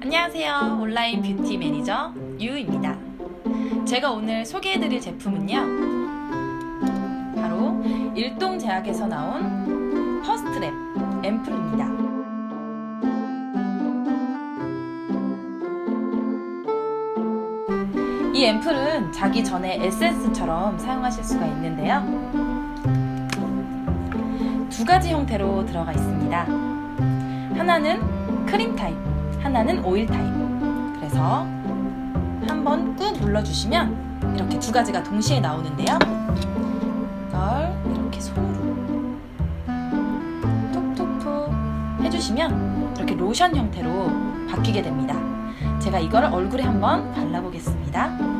안녕하세요. 온라인 뷰티 매니저 유입니다. 제가 오늘 소개해드릴 제품은요. 바로 일동제약에서 나온 퍼스트랩 앰플입니다. 이 앰플은 자기 전에 에센스처럼 사용하실 수가 있는데요. 두 가지 형태로 들어가 있습니다. 하나는 크림 타입, 하나는 오일 타입. 그래서 한번 꾹 눌러주시면 이렇게 두 가지가 동시에 나오는데요. 이걸 이렇게 손으로 톡톡톡 해주시면 이렇게 로션 형태로 바뀌게 됩니다. 제가 이걸 얼굴에 한번 발라보겠습니다.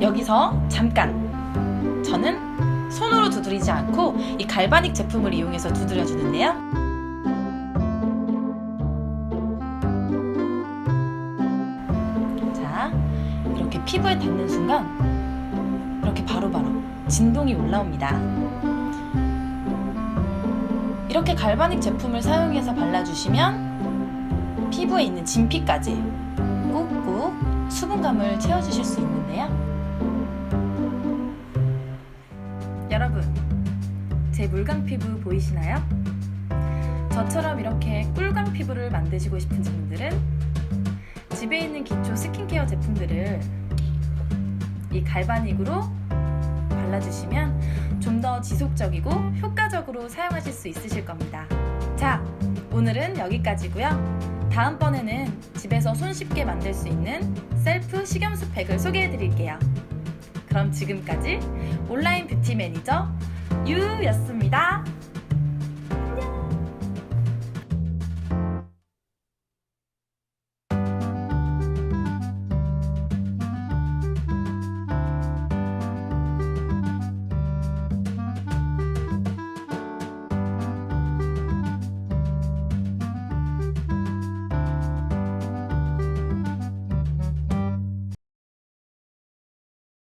여기서 잠깐 저는 손으로 두드리지 않고 이 갈바닉 제품을 이용해서 두드려 주는데요. 자, 이렇게 피부에 닿는 순간 이렇게 바로 바로 진동이 올라옵니다. 이렇게 갈바닉 제품을 사용해서 발라주시면 피부에 있는 진피까지 꾹꾹 수분감을 채워주실 수 있는데요. 여러분, 제 물광 피부 보이시나요? 저처럼 이렇게 꿀광 피부를 만드시고 싶은 분들은 집에 있는 기초 스킨케어 제품들을 이 갈바닉으로 발라주시면 좀 더 지속적이고 효과적으로 사용하실 수 있으실 겁니다. 자, 오늘은 여기까지고요. 다음번에는 집에서 손쉽게 만들 수 있는 셀프 식염수 팩을 소개해 드릴게요. 그럼 지금까지 온라인 뷰티 매니저 유였습니다.